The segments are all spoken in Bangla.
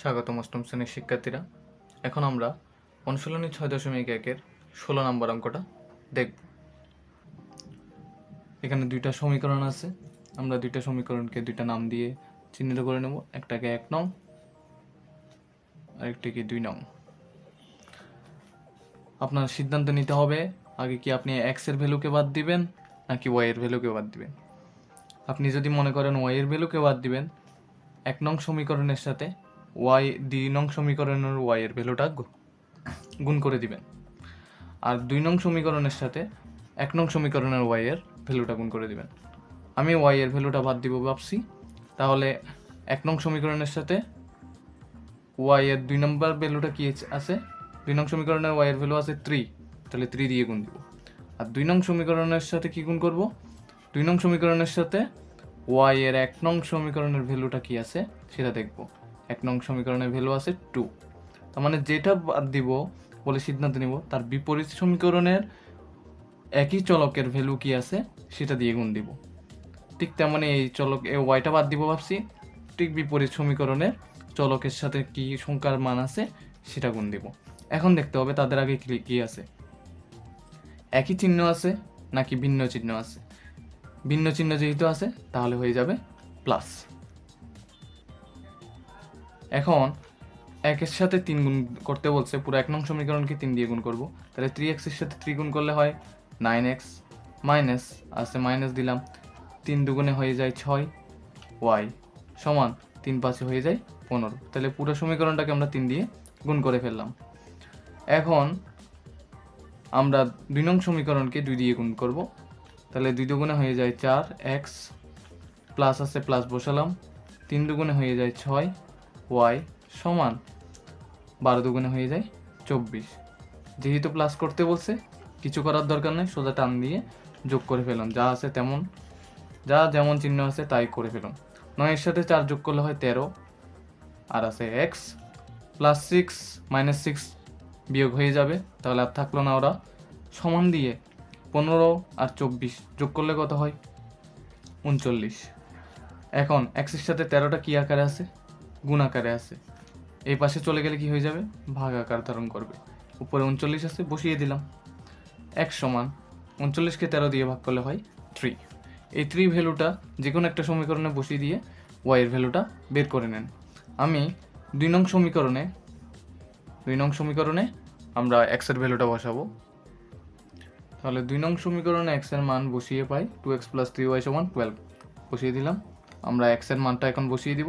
স্বাগতম অষ্টম শ্রেণির শিক্ষার্থীরা। এখন আমরা অনুশীলনী ছয় দশমিক একের ষোলো নম্বর অঙ্কটা দেখব। এখানে দুইটা সমীকরণ আছে। আমরা দুইটা সমীকরণকে দুইটা নাম দিয়ে চিহ্নিত করে নেব। একটাকে এক নং, আরেকটিকে দুই নং। আপনার সিদ্ধান্ত নিতে হবে, আগে কি আপনি এক্সের ভ্যালুকে বাদ দিবেন, নাকি ওয়াই এর ভ্যালুকে বাদ দিবেন? আপনি যদি মনে করেন ওয়াই এর ভ্যালুকে বাদ দিবেন, এক নং সমীকরণের সাথে ওয়াই দুই নং সমীকরণের ওয়াই এর ভ্যালুটা গুণ করে দিবেন। আর দুই নং সমীকরণের সাথে এক নং সমীকরণের ওয়াই এর ভ্যালুটা গুণ করে দিবেন। আমি ওয়াই এর ভ্যালুটা বাদ দিব ভাবছি। তাহলে এক নং সমীকরণের সাথে ওয়াই এর দুই নম্বর ভ্যালুটা কি আছে? দুই নং সমীকরণের ওয়াই এর ভ্যালু আছে থ্রি তাহলে থ্রি দিয়ে গুণ দিব। আর দুই নং সমীকরণের সাথে কি গুণ করব? দুই নং সমীকরণের সাথে ওয়াই এর এক নং সমীকরণের ভ্যালুটা কি আছে? সেটা দেখব। এক নং সমীকরণের ভ্যালু আছে টু তার মানে যেটা বাদ দিব, বলে সিদ্ধান্ত নিব, তার বিপরীত সমীকরণের একই চলকের ভ্যালু কি আছে, সেটা দিয়ে গুণ দিব। ঠিক তেমনই এই চলক এ ওয়াইটা বাদ দিব ভাবছি, ঠিক বিপরীত সমীকরণের চলকের সাথে কি সংখ্যার মান আছে, সেটা গুণ দিব। এখন দেখতে হবে তাদের আগে কি কি আছে। একই চিহ্ন আছে, নাকি ভিন্ন চিহ্ন আছে? ভিন্ন চিহ্ন যেহেতু আছে, তাহলে হয়ে যাবে প্লাস এখন একের সাথে তিন গুণ করতে বলছে, পুরো এক নং সমীকরণকে তিন দিয়ে গুণ করব। তাহলে থ্রি এক্সের সাথে থ্রি গুণ করলে হয় নাইন এক্স মাইনাস আছে মাইনাস দিলাম, তিন দুগুণে হয়ে যায় ছয় ওয়াই সমান তিন পাঁচে হয়ে যায় পনেরো। তাহলে পুরো সমীকরণটাকে আমরা তিন দিয়ে গুণ করে ফেললাম। এখন আমরা দুই নং সমীকরণকে দুই দিয়ে গুণ করব। তাহলে দুই দুগুণে হয়ে যায় চার এক্স প্লাস আছে প্লাস বসালাম, তিন দুগুণে হয়ে যায় ছয় ওয়াই সমান বারো দুগুণে হয়ে যায় চব্বিশ। যেহেতু প্লাস করতে বলছে, কিছু করার দরকার নেই, সোজা টান দিয়ে যোগ করে ফেলুন যা আছে তেমন, যা যেমন চিহ্ন আছে তাই করে ফেলুন নয়ের সাথে চার যোগ করলে হয় তেরো, আর আছে x plus six minus six বিয়োগ হয়ে যাবে, তাহলে আর থাকল না ওরা। সমান দিয়ে পনেরো আর চব্বিশ যোগ করলে কত হয়? উনচল্লিশ। এখন এক্সের সাথে তেরোটা কি আকারে আছে? গুণ আকারে আছে। এই পাশে চলে গেলে কি হয়ে যাবে? ভাগ আকার ধারণ করবে। উপরে উনচল্লিশ আছে, বসিয়ে দিলাম। এক সমান উনচল্লিশকে তেরো দিয়ে ভাগ করলে হয় থ্রি এই থ্রি ভ্যালুটা যে কোনো একটা সমীকরণে বসিয়ে দিয়ে ওয়াইয়ের ভ্যালুটা বের করে নেন। আমি দুই নং সমীকরণে, দুই নং সমীকরণে আমরা এক্সের ভ্যালুটা বসাবো। তাহলে দুই নং সমীকরণে এক্সের মান বসিয়ে পাই two x plus three y সমান টুয়েলভ বসিয়ে দিলাম। আমরা এক্সের মানটা এখন বসিয়ে দিব।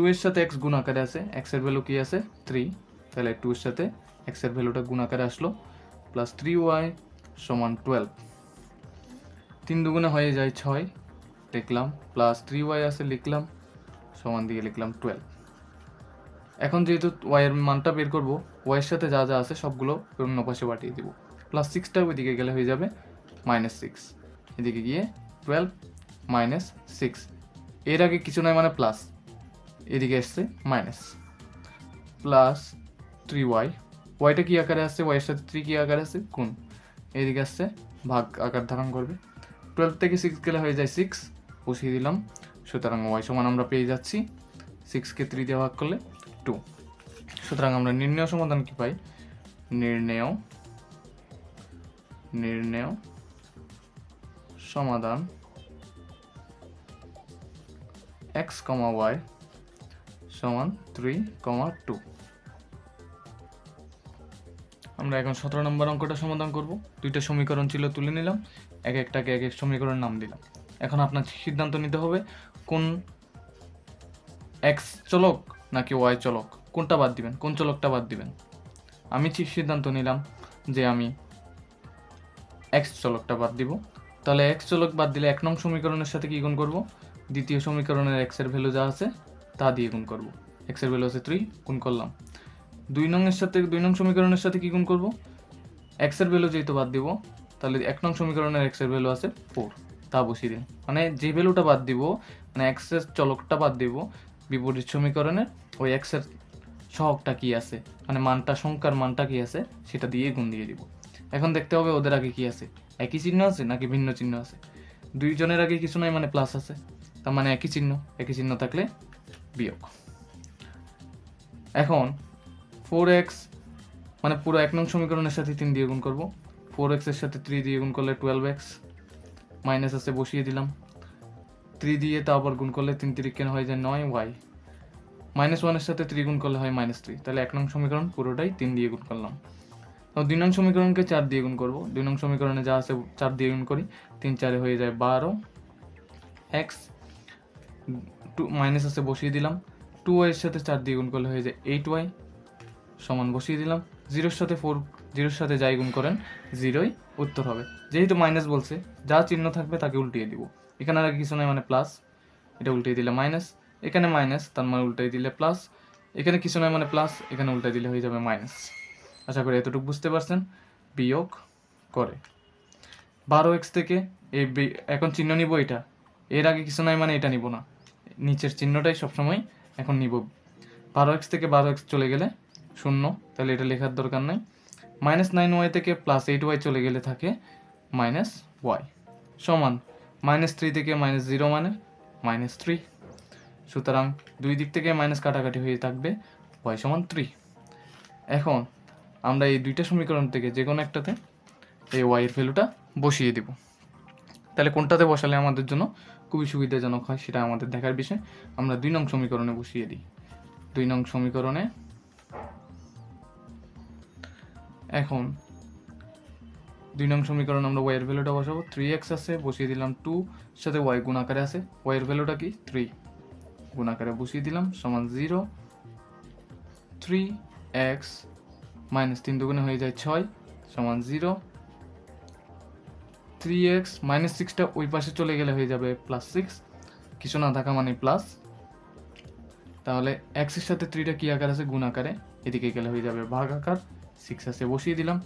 টু এর সাথে এক্স গুণ আকারে আছে এক্সের ভ্যালু কি আছে? থ্রি তাহলে টু এর সাথে এক্সের ভ্যালুটা গুণ আকারে আসলো প্লাস থ্রি ওয়াই সমান টুয়েলভ তিন দুগুণে হয়ে যায় ছয়, লিখলাম প্লাস থ্রি ওয়াই আছে, লিখলাম, সমান দিয়ে লিখলাম টুয়েলভ এখন যেহেতু ওয়াইয়ের মানটা বের করব ওয়াইয়ের সাথে যা যা আছে সবগুলো অন্য পাশে পাঠিয়ে দিব। প্লাস সিক্সটা ওইদিকে গেলে হয়ে যাবে মাইনাস সিক্স এদিকে গিয়ে টুয়েলভ মাইনাস সিক্স এর আগে কিছু নয় মানে প্লাস এদিকে এসছে মাইনাস প্লাস থ্রি ওয়াই ওয়াইটা কি আকারে আসছে? ওয়াইয়ের সাথে থ্রি কি আকারে আছে গুণ। এদিকে আসছে, ভাগ আকার ধারণ করবে। টুয়েলভ থেকে সিক্স গেলে হয়ে যায় সিক্স বসিয়ে দিলাম। সুতরাং ওয়াই সমান আমরা পেয়ে যাচ্ছি। সিক্সকে থ্রি দিয়ে ভাগ করলে টু সুতরাং আমরা নির্ণয় সমাধান কি পাই? নির্ণয় নির্ণয় সমাধান এক্স কমা ওয়াই সমান থ্রি কমা টু আমরা এখন সতেরো নম্বর অঙ্কটা সমাধান করব। দুইটা সমীকরণ ছিল তুলে নিলাম। এক একটাকে এক এক সমীকরণ নাম দিলাম। এখন আপনার সিদ্ধান্ত নিতে হবে, কোন এক্স চলক নাকি ওয়াই চলক? কোনটা বাদ দিবেন? কোন চলকটা বাদ দিবেন? আমি ঠিক সিদ্ধান্ত নিলাম যে আমি এক্স চলকটা বাদ দিব। তাহলে এক্স চলক বাদ দিলে এক নং সমীকরণের সাথে কি গুণ করব? দ্বিতীয় সমীকরণের এক্সের ভ্যালু যা আছে তা দিয়ে গুণ করব। এক্সের ভ্যালু আছে থ্রি গুণ করলাম। দুই নং এর সাথে, দুই নং সমীকরণের সাথে কি গুণ করব? এক্সের ভ্যালু যেহেতু বাদ দিব, তাহলে এক নং সমীকরণের এক্সের ভ্যালু আছে ফোর তা বসিয়ে দিন মানে যে ভ্যালুটা বাদ দিব মানে এক্সের চলকটা বাদ দিব, বিপরীত সমীকরণের ওই এক্সের সহগটা কি আছে? মানে মানটা, সংখ্যার মানটা কি আছে? সেটা দিয়ে গুণ দিয়ে দিব। এখন দেখতে হবে ওদের আগে কি আছে। একই চিহ্ন আছে নাকি ভিন্ন চিহ্ন আছে? দুইজনের আগে কিছু নাই মানে প্লাস আছে। তার মানে একই চিহ্ন। একই চিহ্ন থাকলে বিয়োগ। এখন ফোর এক্স মানে পুরো এক নং সমীকরণের সাথে তিন দিয়ে গুণ করব। ফোর এক্সের সাথে থ্রি দিয়ে গুণ করলে টুয়েলভ এক্স মাইনাস আছে বসিয়ে দিলাম। থ্রি দিয়ে তা আবার গুণ করলে তিন তিরিক কেন হয়ে যায় নয় ওয়াই মাইনাস ওয়ানের সাথে থ্রি গুণ করলে হয় মাইনাস থ্রি তাহলে এক নং সমীকরণ পুরোটাই তিন দিয়ে গুণ করলাম। তো দুই নং সমীকরণকে চার দিয়ে গুণ করব। দুই নং সমীকরণে যা আছে চার দিয়ে গুণ করি, তিন চারে হয়ে যায় বারো এক্স টু মাইনাস আছে বসিয়ে দিলাম। টু ওয়াইয়ের সাথে চার দিয়ে গুণ করলে হয়ে যায় এইট ওয়াই সমান বসিয়ে দিলাম। জিরোর সাথে ফোর জিরোর সাথে যাই গুণ করেন জিরোই উত্তর হবে। যেহেতু মাইনাস বলছে, যা চিহ্ন থাকবে তাকে উল্টিয়ে দিব। এখানে আর কিছু নয় মানে প্লাস এটা উল্টিয়ে দিলে মাইনাস এখানে মাইনাস তার মানে উল্টাই দিলে প্লাস এখানে কিছু নয় মানে প্লাস এখানে উল্টাই দিলে হয়ে যাবে মাইনাস আশা করি এতটুকু বুঝতে পারছেন। বিয়োগ করে। বারো এক্স থেকে এই এখন চিহ্ন নিব এটা। এর আগে কিছু নয় মানে এটা নিব না। নিচের চিহ্নটাই সবসময় এখন নিব। বারো এক্স থেকে বারো এক্স চলে গেলে শূন্য, তাহলে এটা লেখার দরকার নাই। মাইনাস নাইন ওয়াই থেকে প্লাস এইট ওয়াই চলে গেলে থাকে মাইনাস ওয়াই সমান মাইনাস থ্রি থেকে মাইনাস জিরো মানে মাইনাস থ্রি সুতরাং দুই দিক থেকে মাইনাস কাটাকাটি হয়ে থাকবে ওয়াই সমান থ্রি এখন আমরা এই দুইটা সমীকরণ থেকে যে কোনো একটাতে এই ওয়াইয়ের ভ্যালুটা বসিয়ে দিব। তাহলে কোনটাতে বসালে আমাদের জন্য খুবই সুবিধাজনক হয় সেটা আমাদের দেখার বিষয়। আমরা দুই নং সমীকরণে বসিয়ে দিই। দুই নং সমীকরণে এখন দুই নং সমীকরণ আমরা ওয়াইয়ের ভ্যালুটা বসাবো। থ্রি এক্স আছে, বসিয়ে দিলাম টু সাথে ওয়াই গুণ আকারে আছে। ওয়াইয়ের ভ্যালুটা কি? থ্রি গুণ আকারে বসিয়ে দিলাম, সমান জিরো থ্রি এক্স মাইনাস তিন দুগুণে হয়ে যায় ছয়, সমান জিরো থ্রি এক্স মাইনাস সিক্সটা ওই পাশে চলে গেলে হয়ে যাবে প্লাস সিক্স কিছু না থাকা মানে প্লাস তাহলে এক্সের সাথে থ্রিটা কি আকার আছে? গুণ আকারে। এদিকে গেলে হয়ে যাবে ভাগ আকার। সিক্স আছে বসিয়ে দিলাম।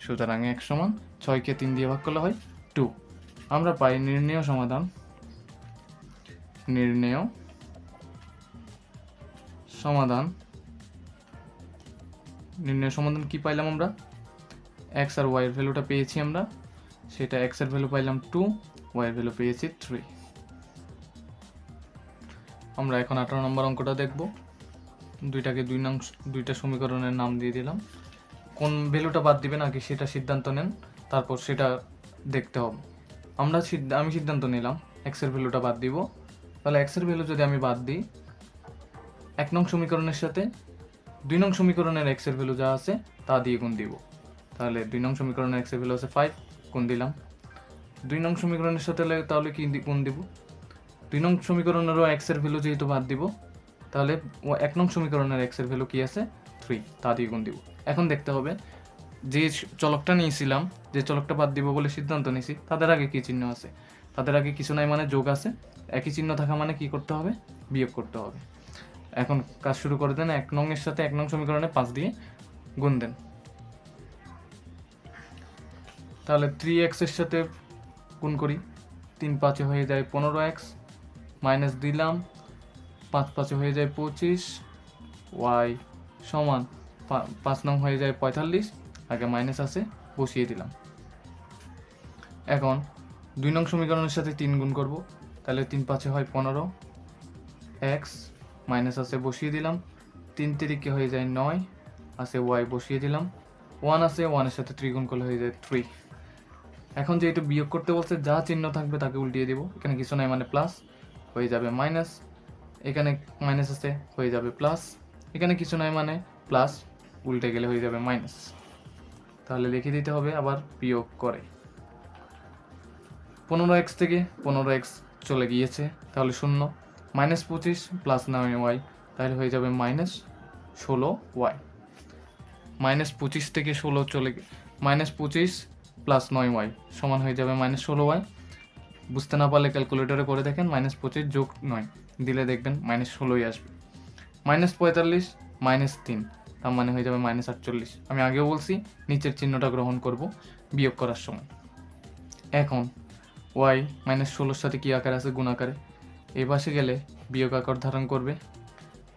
সুতরাং এক সমান ছয়কে তিন দিয়ে ভাগ করলে হয় টু আমরা পাই নির্ণেয় সমাধান। নির্ণেয় সমাধান। নির্ণয় সমাধান কি পাইলাম আমরা? এক্স আর ওয়াইয়ের ভ্যালুটা পেয়েছি আমরা। সেটা এক্সের ভ্যালু পাইলাম টু ওয়াইয়ের ভ্যালু পেয়েছি থ্রি আমরা এখন আঠারো নম্বর অঙ্কটা দেখব। দুইটাকে দুই নং, দুইটা সমীকরণের নাম দিয়ে দিলাম। কোন ভ্যালুটা বাদ দিবেন আগে সেটা সিদ্ধান্ত নেন, তারপর সেটা দেখতে হবে। আমরা আমি সিদ্ধান্ত নিলাম এক্সের ভ্যালুটা বাদ দিব। তাহলে এক্সের ভ্যালু যদি আমি বাদ দিই, এক নং সমীকরণের সাথে দুই নং সমীকরণের এক্সের ভ্যালু যা আছে, তা দিয়ে গুণ দিব। তাহলে দুই নং সমীকরণের এক্সের ভ্যালু আছে ফাইভ গুণ দিলাম? দুই নং সমীকরণের সাথে তাহলে কি কোন দিব? দুই নং সমীকরণেরও এক্সের ভ্যালু যেহেতু বাদ দিব, তাহলে ও এক নং সমীকরণের এক্সের ভ্যালু কি আছে? থ্রি তা দিয়ে গুণ দিব। এখন দেখতে হবে, যে চলকটা নিয়েছিলাম, যে চলকটা বাদ দিব বলে সিদ্ধান্ত নিয়েছি, তাদের আগে কী চিহ্ন আছে? তাদের আগে কিছু নাই মানে যোগ আছে, একই চিহ্ন থাকা মানে কি করতে হবে? বিয়োগ করতে হবে। এখন কাজ শুরু করে দেন, এক নং এর সাথে এক নং সমীকরণে পাঁচ দিয়ে গুণ দেন। তাহলে থ্রি এক্সের সাথে গুণ করি, তিন পাঁচে হয়ে যায় পনেরো এক্স মাইনাস দিলাম, পাঁচ পাঁচে হয়ে যায় পঁচিশ ওয়াই সমান পাঁচ নং হয়ে যায় পঁয়তাল্লিশ, আগে মাইনাস আছে, বসিয়ে দিলাম। এখন দুই নং সমীকরণের সাথে তিন গুণ করব, তাহলে তিন পাঁচে হয় পনেরো এক্স মাইনাস আছে বসিয়ে দিলাম, তিন তিরিকে হয়ে যায় নয়, আছে ওয়াই বসিয়ে দিলাম ওয়ান আছে ওয়ানের সাথে ত্রিগুণ করলে হয়ে যায় থ্রি এখন যেহেতু বিয়োগ করতে বলছে, যা চিহ্ন থাকবে তাকে উল্টিয়ে দেবো। এখানে কিছু নাই মানে প্লাস হয়ে যাবে মাইনাস এখানে মাইনাস আছে, হয়ে যাবে প্লাস এখানে কিছু নাই মানে প্লাস উল্টে গেলে হয়ে যাবে মাইনাস তাহলে লিখে দিতে হবে আবার বিয়োগ করে। পনেরো এক্স থেকে পনেরো এক্স চলে গিয়েছে, তাহলে শূন্য। মাইনাস পঁচিশ প্লাস নয় ওয়াই তাহলে হয়ে যাবে মাইনাস ষোলো ওয়াই মাইনাস পঁচিশ থেকে ষোলো চলে মাইনাস পঁচিশ প্লাস নয় ওয়াই সমান হয়ে যাবে মাইনাস ষোলো ওয়াই বুঝতে না পারলে ক্যালকুলেটরে করে দেখেন মাইনাস পঁচিশ যোগ নয়, দিলে দেখবেন মাইনাস ষোলোই আসবে। মাইনাস পঁয়তাল্লিশ মাইনাস তিন, তার মানে হয়ে যাবে মাইনাস আটচল্লিশ। আমি আগেও বলছি, নিচের চিহ্নটা গ্রহণ করব বিয়োগ করার সময়। এখন ওয়াই মাইনাস ষোলোর সাথে কী আকার আছে? গুণ আকারে। এই পাশে গেলে বিয়োগ আকার ধারণ করবে।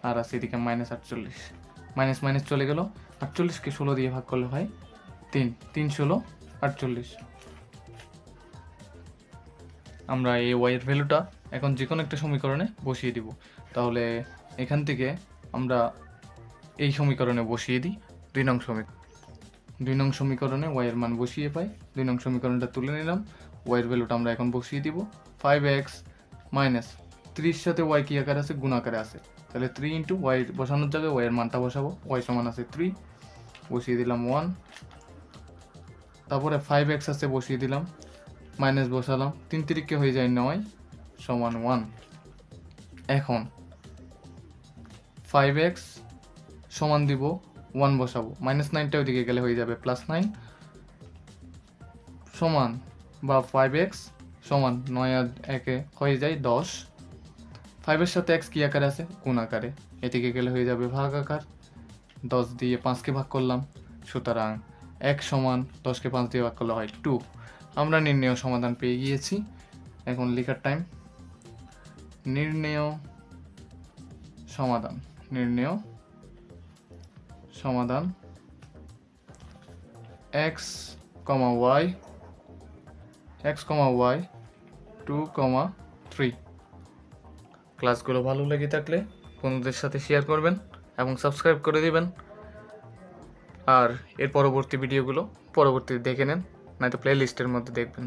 আর আছে এদিকে মাইনাস আটচল্লিশ। মাইনাস মাইনাস চলে গেল। আটচল্লিশকে ষোলো দিয়ে ভাগ করলে হয় তিন। তিন ষোলো আটচল্লিশ। আমরা এই ওয়াইয়ের ভ্যালুটা এখন যে কোনো একটা সমীকরণে বসিয়ে দিব। তাহলে এখান থেকে আমরা এই সমীকরণে বসিয়ে দিই দুই নং সমীকরণ দুই নং সমীকরণে ওয়াইয়ের মান বসিয়ে পাই। দুই নং সমীকরণটা তুলে নিলাম। ওয়াইয়ের ভ্যালুটা আমরা এখন বসিয়ে দিব। ফাইভ এক্স মাইনাস ত্রিশ সাথে ওয়াই কি আকারে আছে? গুণ আকারে আছে। তাহলে থ্রি ইন্টু ওয়াই বসানোর জায়গায় ওয়াইয়ের মানটা বসাবো। ওয়াই সমান আছে থ্রি বসিয়ে দিলাম ওয়ান তারপরে ফাইভ এক্স আছে বসিয়ে দিলাম মাইনাস বসালাম, তিন তিরিকে হয়ে যায় নয় সমান ওয়ান এখন ফাইভ এক্স সমান দিব ওয়ান বসাবো মাইনাস নাইনটা ওইদিকে গেলে হয়ে যাবে প্লাস নাইন সমান বা ফাইভ এক্স সমান নয় আর একে হয়ে যায় দশ। ফাইভের সাথে এক্স কী আকারে আছে? কোন আকারে। এদিকে গেলে হয়ে যাবে ভাগ আকার। দশ দিয়ে পাঁচকে ভাগ করলাম। সুতরাং এক সমান দশকে পাঁচ দিয়ে ভাগ করলে হয় টু আমরা নির্ণেয় সমাধান পেয়ে গিয়েছি। এখন লেখার টাইম নির্ণেয় সমাধান। নির্ণেয় সমাধান। X comma y x comma y two comma three ক্লাসগুলো ভালো লেগে থাকলে বন্ধুদের সাথে শেয়ার করবেন এবং সাবস্ক্রাইব করে দিবেন। আর এর পরবর্তী ভিডিওগুলো পরবর্তীতে দেখে নেন নয়তো প্লে লিস্টের মধ্যে দেখবেন।